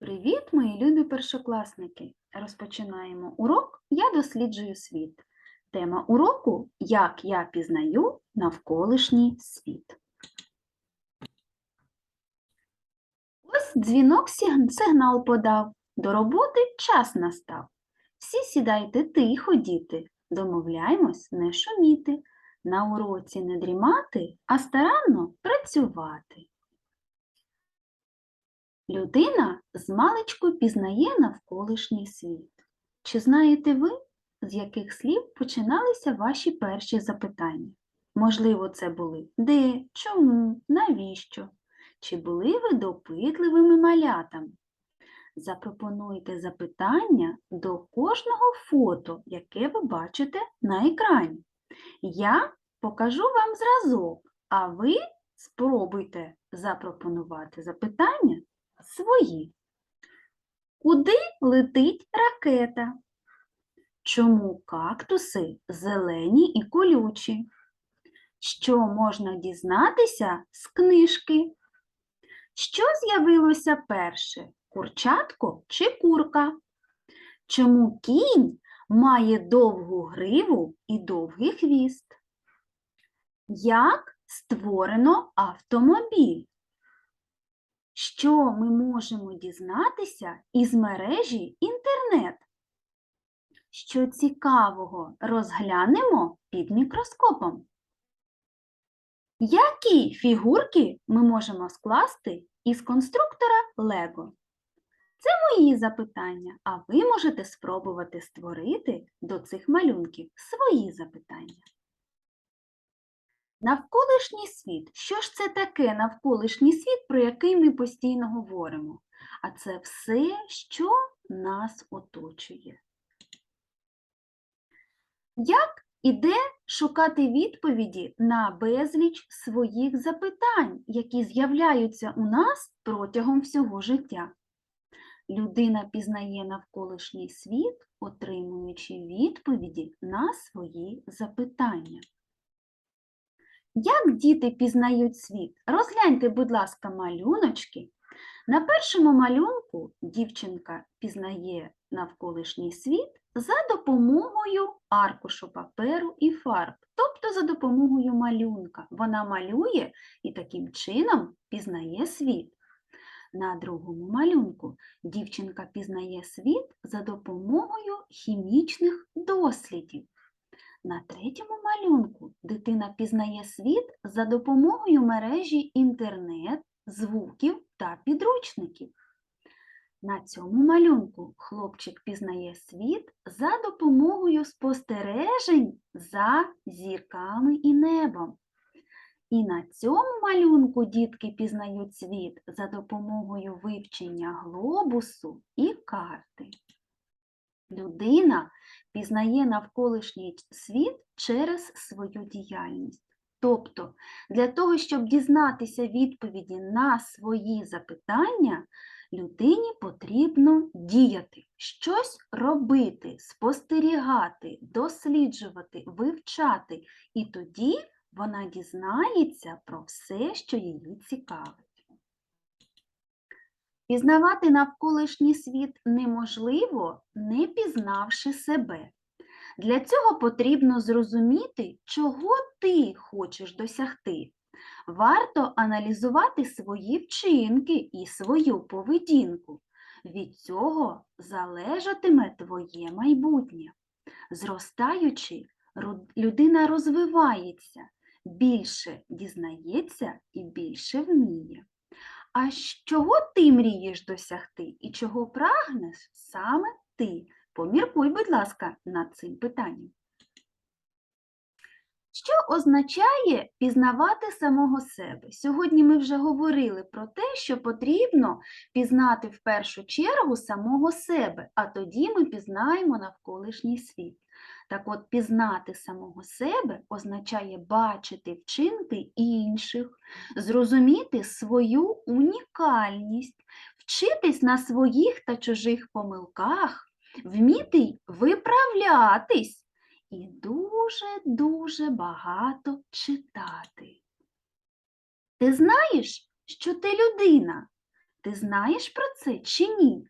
Привіт, мої любі першокласники! Розпочинаємо урок Я досліджую світ. Тема уроку Як я пізнаю навколишній світ. Ось дзвінок сигнал подав. До роботи час настав. Всі сідайте тихо, діти, домовляємось не шуміти, на уроці не дрімати, а старанно працювати. Людина змалечку пізнає навколишній світ. Чи знаєте ви, з яких слів починалися ваші перші запитання? Можливо, це були де, чому, навіщо? Чи були ви допитливими малятами? Запропонуйте запитання до кожного фото, яке ви бачите на екрані. Я покажу вам зразок, а ви спробуйте запропонувати запитання свої. Куди летить ракета? Чому кактуси зелені і колючі? Що можна дізнатися з книжки? Що з'явилося перше? Курчатко чи курка? Чому кінь має довгу гриву і довгий хвіст? Як створено автомобіль? Що ми можемо дізнатися із мережі інтернет? Що цікавого розглянемо під мікроскопом? Які фігурки ми можемо скласти із конструктора Лего? Це мої запитання, а ви можете спробувати створити до цих малюнків свої запитання. Навколишній світ. Що ж це таке навколишній світ, про який ми постійно говоримо? А це все, що нас оточує. Як і де шукати відповіді на безліч своїх запитань, які з'являються у нас протягом всього життя? Людина пізнає навколишній світ, отримуючи відповіді на свої запитання. Як діти пізнають світ? Розгляньте, будь ласка, малюночки. На першому малюнку дівчинка пізнає навколишній світ за допомогою аркушу паперу і фарб, тобто за допомогою малюнка. Вона малює і таким чином пізнає світ. На другому малюнку дівчинка пізнає світ за допомогою хімічних дослідів. На третьому малюнку дитина пізнає світ за допомогою мережі інтернет, звуків та підручників. На цьому малюнку хлопчик пізнає світ за допомогою спостережень за зірками і небом. І на цьому малюнку дітки пізнають світ за допомогою вивчення глобусу і карти. Людина пізнає навколишній світ через свою діяльність. Тобто, для того, щоб дізнатися відповіді на свої запитання, людині потрібно діяти, щось робити, спостерігати, досліджувати, вивчати, і тоді вона дізнається про все, що її цікавить. Пізнавати навколишній світ неможливо, не пізнавши себе. Для цього потрібно зрозуміти, чого ти хочеш досягти. Варто аналізувати свої вчинки і свою поведінку. Від цього залежатиме твоє майбутнє. Зростаючи, людина розвивається, більше дізнається і більше вміє. А чого ти мрієш досягти і чого прагнеш саме ти? Поміркуй, будь ласка, над цим питанням. Що означає пізнавати самого себе? Сьогодні ми вже говорили про те, що потрібно пізнати в першу чергу самого себе, а тоді ми пізнаємо навколишній світ. Так от, пізнати самого себе означає бачити вчинки інших, зрозуміти свою унікальність, вчитись на своїх та чужих помилках, вміти виправлятись і дуже-дуже багато читати. Ти знаєш, що ти людина, Ти знаєш про це чи ні?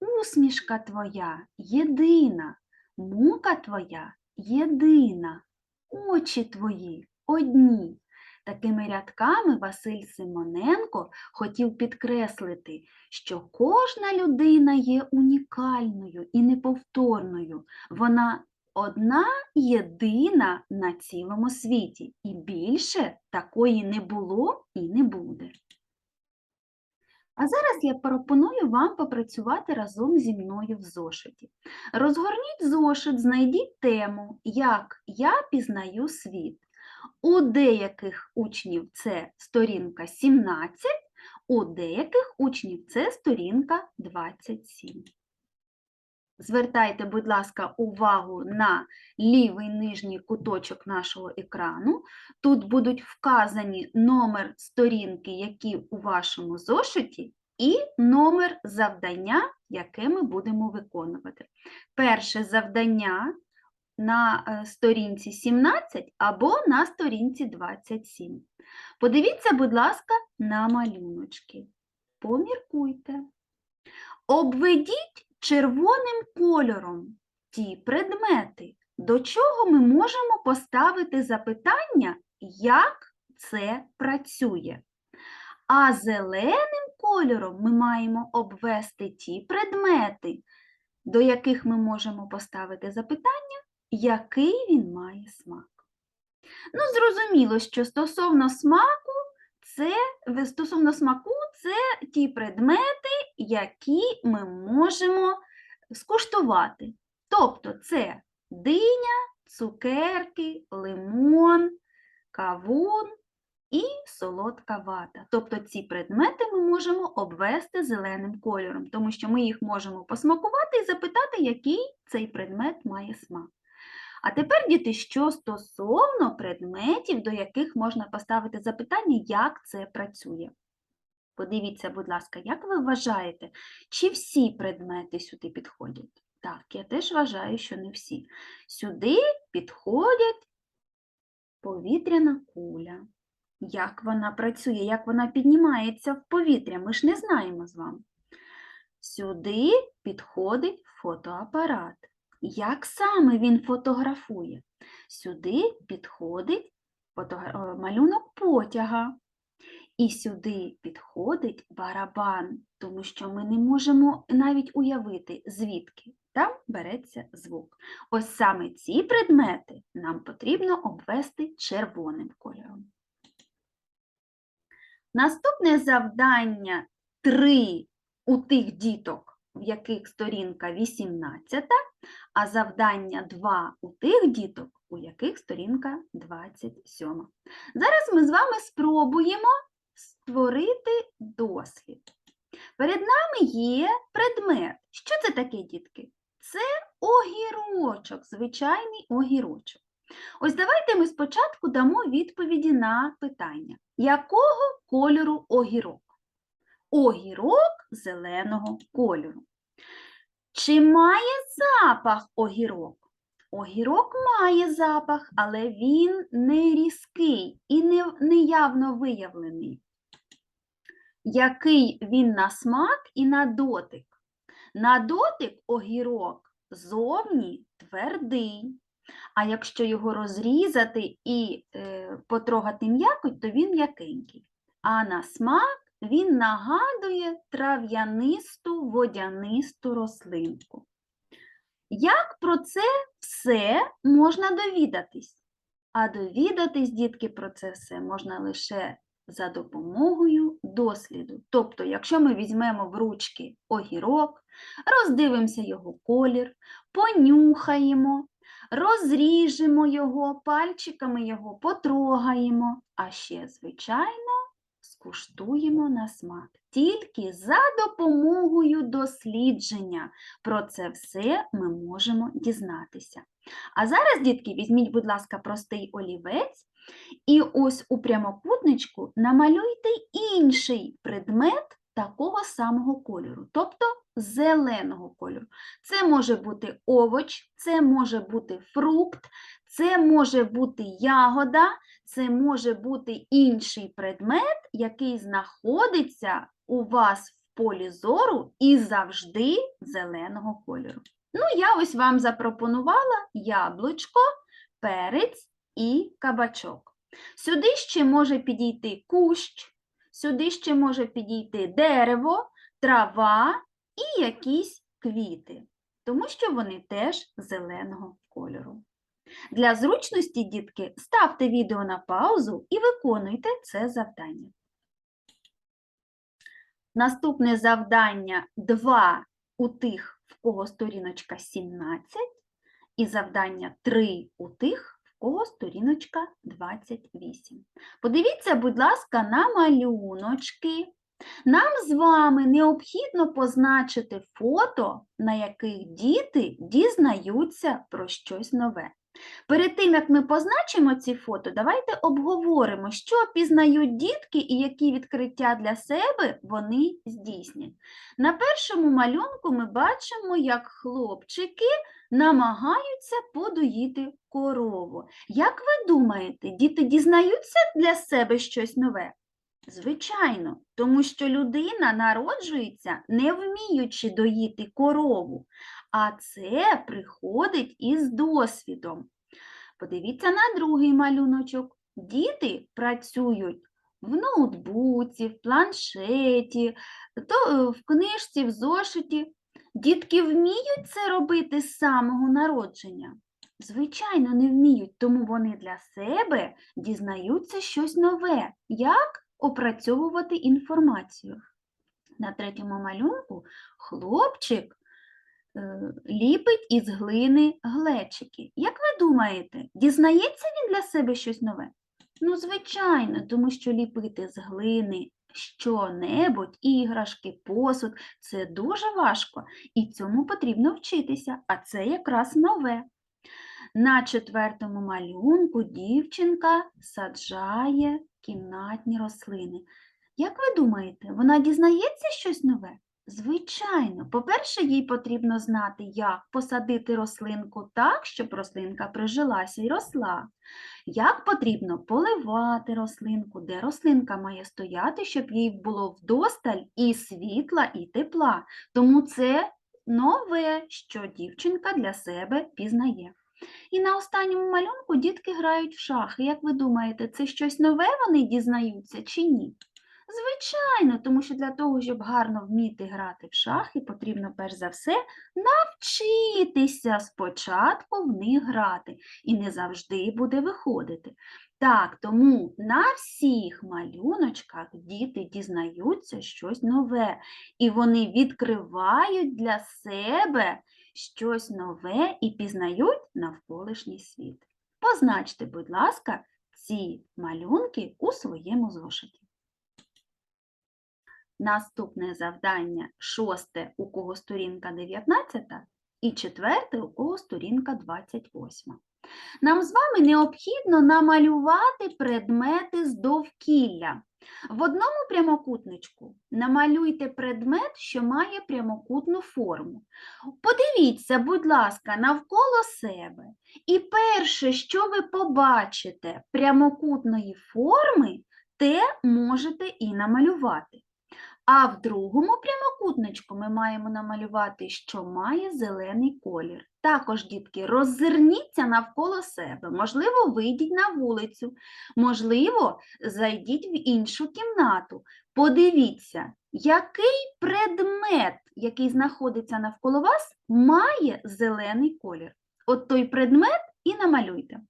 Усмішка твоя єдина, мука твоя єдина, очі твої одні. Такими рядками Василь Симоненко хотів підкреслити, що кожна людина є унікальною і неповторною. Вона одна єдина на цілому світі, і більше такої не було і не буде. А зараз я пропоную вам попрацювати разом зі мною в зошиті. Розгорніть зошит, знайдіть тему, як я пізнаю світ. У деяких учнів це сторінка 17, у деяких учнів це сторінка 27. Звертайте, будь ласка, увагу на лівий нижній куточок нашого екрану. Тут будуть вказані номер сторінки, які у вашому зошиті, і номер завдання, яке ми будемо виконувати. Перше завдання на е, сторінці 17 або на сторінці 27. Подивіться, будь ласка, на малюночки. Поміркуйте. Обведіть червоним кольором ті предмети, до чого ми можемо поставити запитання, як це працює. А зеленим кольором ми маємо обвести ті предмети, до яких ми можемо поставити запитання, який він має смак. Ну, зрозуміло, що стосовно смаку, це стосовно смаку, це ті предмети, які ми можемо скуштувати. Тобто це диня, цукерки, лимон, кавун і солодка вата. Тобто ці предмети ми можемо обвести зеленим кольором, тому що ми їх можемо посмакувати і запитати, який цей предмет має смак. А тепер, діти, що стосовно предметів, до яких можна поставити запитання, як це працює. Подивіться, будь ласка, як ви вважаєте, чи всі предмети сюди підходять? Так, я теж вважаю, що не всі. Сюди підходять повітряна куля. Як вона працює, як вона піднімається в повітря, ми ж не знаємо з вами. Сюди підходить фотоапарат. Як саме він фотографує? Сюди підходить е, малюнок потяга. І сюди підходить барабан, тому що ми не можемо навіть уявити, звідки там береться звук. Ось саме ці предмети нам потрібно обвести червоним кольором. Наступне завдання 3 у тих діток, яких сторінка 18, а завдання 2 у тих діток, у яких сторінка 27. Зараз ми з вами спробуємо створити дослід. Перед нами є предмет. Що це таке, дітки? Це огірочок, звичайний огірочок. Ось давайте ми спочатку дамо відповіді на питання. Якого кольору огірок? Огірок зеленого кольору. Чи має запах огірок? Огірок має запах, але він не різкий і не, не явно виявлений. Який він на смак і на дотик? На дотик огірок зовні твердий, а якщо його розрізати і е, потрогати м'якоть, то він м'якенький. А на смак він нагадує трав'янисту водянисту рослинку. Як про це все можна довідатись? А довідатись, дітки, про це все можна лише за допомогою досліду. Тобто, якщо ми візьмемо в ручки огірок, роздивимося його колір, понюхаємо, розріжемо його, пальчиками його потрогаємо, а ще, звичайно, скуштуємо на смак. Тільки за допомогою дослідження про це все ми можемо дізнатися. А зараз, дітки, візьміть, будь ласка, простий олівець і ось у прямокутничку намалюйте інший предмет такого самого кольору, тобто зеленого кольору. Це може бути овоч, це може бути фрукт, це може бути ягода, це може бути інший предмет, який знаходиться у вас в полі зору і завжди зеленого кольору. Ну, я ось вам запропонувала яблучко, перець і кабачок. Сюди ще може підійти кущ, сюди ще може підійти дерево, трава і якісь квіти, тому що вони теж зеленого кольору. Для зручності, дітки, ставте відео на паузу і виконуйте це завдання. Наступне завдання 2 у тих, в кого сторіночка 17, і завдання 3 у тих, в кого сторіночка 28. Подивіться, будь ласка, на малюночки. Нам з вами необхідно позначити фото, на яких діти дізнаються про щось нове. Перед тим, як ми позначимо ці фото, давайте обговоримо, що пізнають дітки і які відкриття для себе вони здійснять. На першому малюнку ми бачимо, як хлопчики намагаються подоїти корову. Як ви думаєте, діти дізнаються для себе щось нове? Звичайно, тому що людина народжується, не вміючи доїти корову, а це приходить із досвідом. Подивіться на другий малюночок. Діти працюють в ноутбуці, в планшеті, то е, в книжці, в зошиті. Дітки вміють це робити з самого народження? Звичайно, не вміють, тому вони для себе дізнаються щось нове. Як опрацьовувати інформацію? На третьому малюнку хлопчик е, ліпить із глини глечики. Як ви думаєте, дізнається він для себе щось нове? Ну, звичайно, тому що ліпити з глини що-небудь, іграшки, посуд це дуже важко, і цьому потрібно вчитися, а це якраз нове. На четвертому малюнку дівчинка саджає кімнатні рослини. Як ви думаєте, вона дізнається щось нове? Звичайно, по-перше, їй потрібно знати, як посадити рослинку так, щоб рослинка прижилася і росла. Як потрібно поливати рослинку, де рослинка має стояти, щоб їй було вдосталь і світла, і тепла. Тому це нове, що дівчинка для себе пізнає. І на останньому малюнку дітки грають в шахи. Як ви думаєте, це щось нове вони дізнаються чи ні? Звичайно, тому що для того, щоб гарно вміти грати в шахи, потрібно перш за все навчитися спочатку в них грати. І не завжди буде виходити. Так, тому на всіх малюночках діти дізнаються щось нове, і вони відкривають для себе щось нове і пізнають навколишній світ. Позначте, будь ласка, ці малюнки у своєму зошиті. Наступне завдання шосте, у кого сторінка 19, і четверте, у кого сторінка 28. Нам з вами необхідно намалювати предмети з довкілля. В одному прямокутничку намалюйте предмет, що має прямокутну форму. Подивіться, будь ласка, навколо себе. І перше, що ви побачите прямокутної форми, те можете і намалювати. А в другому прямокутничку ми маємо намалювати, що має зелений колір. Також, дітки, роззирніться навколо себе. Можливо, вийдіть на вулицю, можливо, зайдіть в іншу кімнату. Подивіться, який предмет, який знаходиться навколо вас, має зелений колір. От той предмет і намалюйте.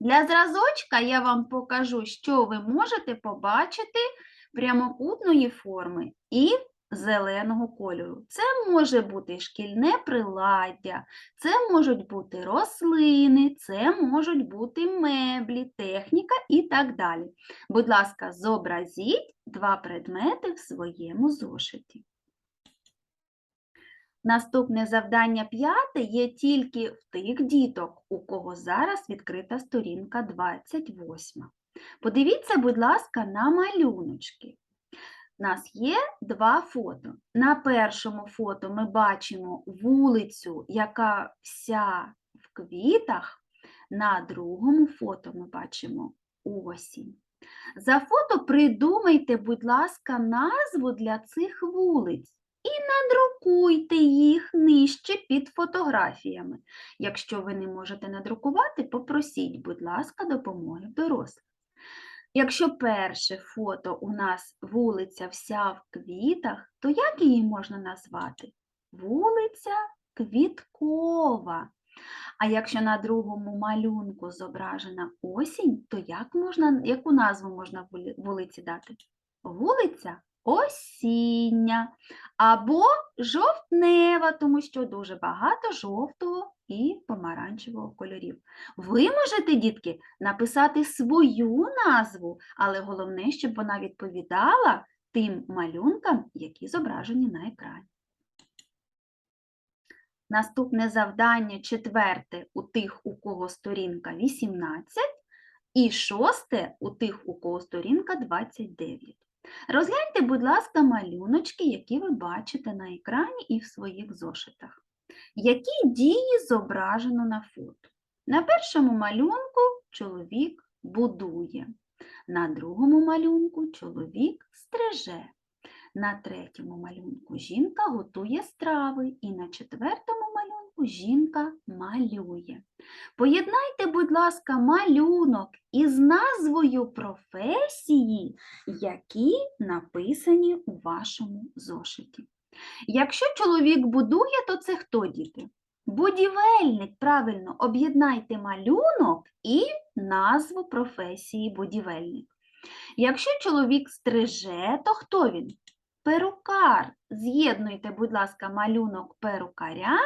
Для зразочка я вам покажу, що ви можете побачити прямокутної форми і зеленого кольору. Це може бути шкільне приладдя, це можуть бути рослини, це можуть бути меблі, техніка і так далі. Будь ласка, зобразіть два предмети в своєму зошиті. Наступне завдання п'яте є тільки в тих діток, у кого зараз відкрита сторінка 28. Подивіться, будь ласка, на малюночки. У нас є два фото. На першому фото ми бачимо вулицю, яка вся в квітах. На другому фото ми бачимо осінь. За фото придумайте, будь ласка, назву для цих вулиць і надрукуйте їх нижче під фотографіями. Якщо ви не можете надрукувати, попросіть, будь ласка, допомоги дорослих. Якщо перше фото у нас вулиця вся в квітах, то як її можна назвати? Вулиця Квіткова. А якщо на другому малюнку зображена осінь, то як можна, яку назву можна вулиці дати? Вулиця Осіння або жовтнева, тому що дуже багато жовтого і помаранчевого кольорів. Ви можете, дітки, написати свою назву, але головне, щоб вона відповідала тим малюнкам, які зображені на екрані. Наступне завдання четверте у тих, у кого сторінка 18, і шосте у тих, у кого сторінка 29. Розгляньте, будь ласка, малюночки, які ви бачите на екрані і в своїх зошитах. Які дії зображено на фото? На першому малюнку чоловік будує, на другому малюнку чоловік стриже. На третьому малюнку жінка готує страви, і на четвертому жінка малює. Поєднайте, будь ласка, малюнок із назвою професії, які написані у вашому зошиті. Якщо чоловік будує, то це хто, діти? Будівельник, правильно, об'єднайте малюнок і назву професії будівельник. Якщо чоловік стриже, то хто він? Перукар. З'єднуйте, будь ласка, малюнок перукаря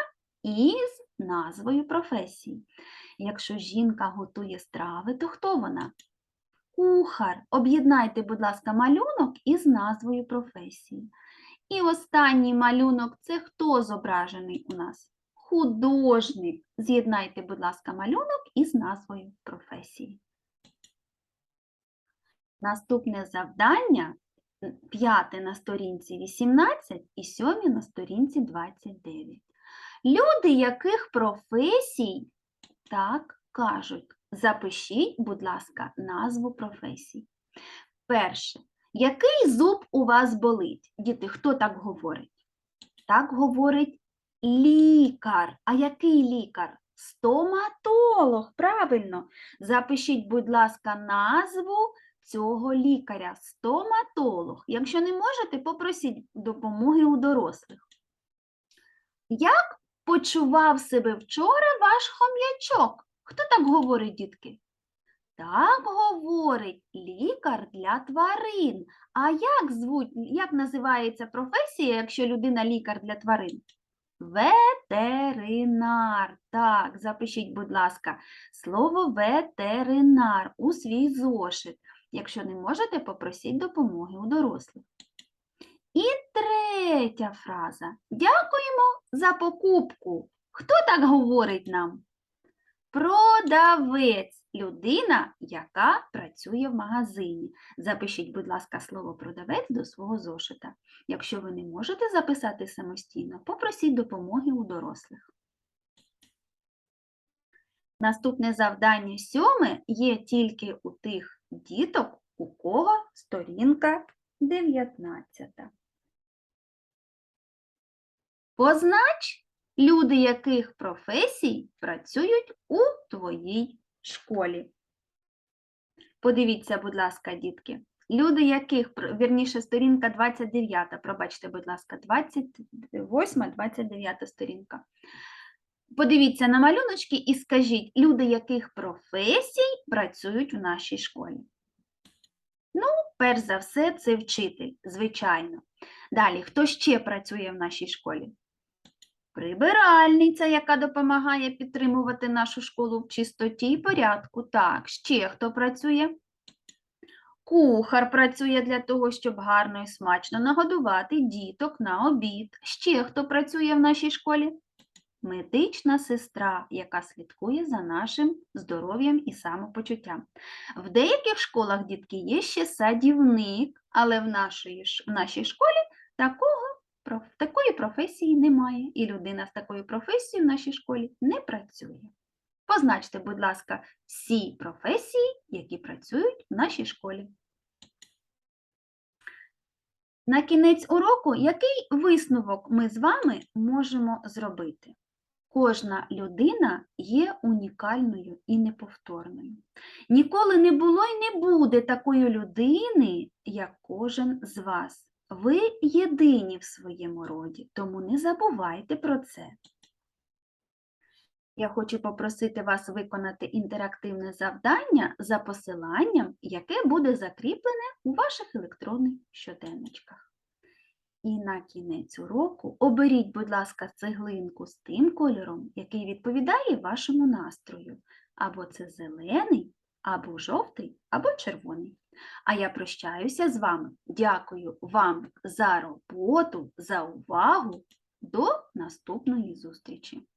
із назвою професії. Якщо жінка готує страви, то хто вона? Кухар. Об'єднайте, будь ласка, малюнок із назвою професії. І останній малюнок це хто зображений у нас? Художник. З'єднайте, будь ласка, малюнок із назвою професії. Наступне завдання п'яте на сторінці 18 і сьоме на сторінці 29. Люди яких професій так кажуть? Запишіть, будь ласка, назву професій. Перше. Який зуб у вас болить? Діти, хто так говорить? Так говорить лікар. А який лікар? Стоматолог, правильно. Запишіть, будь ласка, назву цього лікаря стоматолог. Якщо не можете, попросіть допомоги у дорослих. Як почував себе вчора ваш хом'ячок? Хто так говорить, дітки? Так говорить лікар для тварин. А як звуть, як називається професія, якщо людина лікар для тварин? Ветеринар. Так, запишіть, будь ласка, слово ветеринар у свій зошит. Якщо не можете, попросіть допомоги у дорослих. І третя фраза. Дякуємо за покупку. Хто так говорить нам? Продавець людина, яка працює в магазині. Запишіть, будь ласка, слово продавець до свого зошита. Якщо ви не можете записати самостійно, попросіть допомоги у дорослих. Наступне завдання сьоме є тільки у тих діток, у кого сторінка 19. Познач люди яких професій працюють у твоїй школі. Подивіться, будь ласка, дітки. Люди яких, вірніше, сторінка 29, пробачте, будь ласка, 28, 29 сторінка. Подивіться на малюночки і скажіть, люди яких професій працюють у нашій школі. Ну, перш за все, це вчитель, звичайно. Далі, хто ще працює в нашій школі? Прибиральниця, яка допомагає підтримувати нашу школу в чистоті і порядку. Так, ще хто працює? Кухар працює для того, щоб гарно і смачно нагодувати діток на обід. Ще хто працює в нашій школі? Медична сестра, яка слідкує за нашим здоров'ям і самопочуттям. В деяких школах, дітки, є ще садівник, але в нашій, в нашій школі такого, такої професії немає, і людина з такою професією в нашій школі не працює. Позначте, будь ласка, всі професії, які працюють в нашій школі. На кінець уроку який висновок ми з вами можемо зробити? Кожна людина є унікальною і неповторною. Ніколи не було і не буде такої людини, як кожен з вас. Ви єдині в своєму роді, тому не забувайте про це. Я хочу попросити вас виконати інтерактивне завдання за посиланням, яке буде закріплене у ваших електронних щоденничках. І на кінець уроку оберіть, будь ласка, цеглинку з тим кольором, який відповідає вашому настрою. Або це зелений, або жовтий, або червоний. А я прощаюся з вами. Дякую вам за роботу, за увагу. До наступної зустрічі!